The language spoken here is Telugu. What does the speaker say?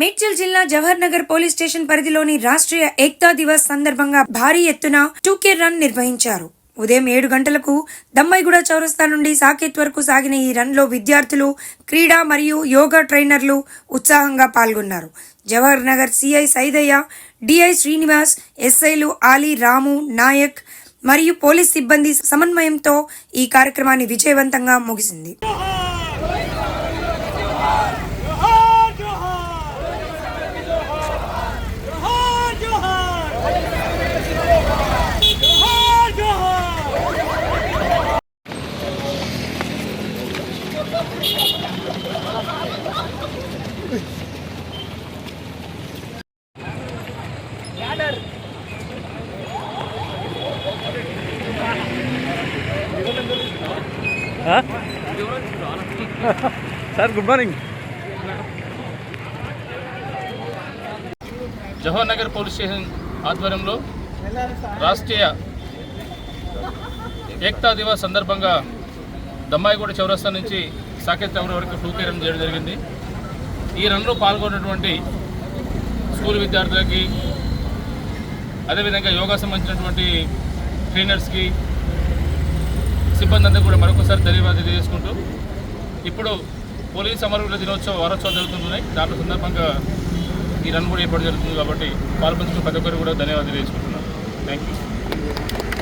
మేడ్చల్ జిల్లా జవహర్ నగర్ పోలీస్ స్టేషన్ పరిధిలోని రాష్ట్రీయ ఏక్తా దివస్ సందర్భంగా భారీ ఎత్తున టూకే రన్ నిర్వహించారు. ఉదయం ఏడు గంటలకు దమ్మైగూడ చౌరస్తా నుండి సాకేత్ వరకు సాగిన ఈ రన్లో విద్యార్థులు క్రీడా మరియు యోగా ట్రైనర్లు ఉత్సాహంగా పాల్గొన్నారు. జవహర్ నగర్ సిఐ సైదయ్య డిఐ శ్రీనివాస్ ఎస్ఐలు ఆలీ రాము నాయక్ మరియు పోలీస్ సిబ్బంది సమన్వయంతో ఈ కార్యక్రమాన్ని విజయవంతంగా ముగిసింది. Sir good morning. Jawahar Nagar police station ఆధ్వర్యంలో రాష్ట్రీయ ఏక్తా దివస్ సందర్భంగా దమ్మాయిగూడ చౌరస్తా నుంచి సాకేత్ చౌర వరకు టూకే రన్ చేయడం జరిగింది. ఈ రన్లో పాల్గొన్నటువంటి స్కూల్ విద్యార్థులకి అదేవిధంగా యోగా సంబంధించినటువంటి ట్రైనర్స్కి సిబ్బంది అందరికీ కూడా మరొకసారి ధన్యవాదాలు తెలియజేసుకుంటూ ఇప్పుడు పోలీస్ అమరుల దినోత్సవ వారోత్సవం జరుగుతున్నాయి దాంట్లో సందర్భంగా ఈ రన్ కూడా ఏర్పాటు జరుగుతుంది కాబట్టి పాల్పంచుకున్న ప్రతి ఒక్కరు కూడా ధన్యవాదాలు తెలియజేసుకుంటున్నాను. Thank you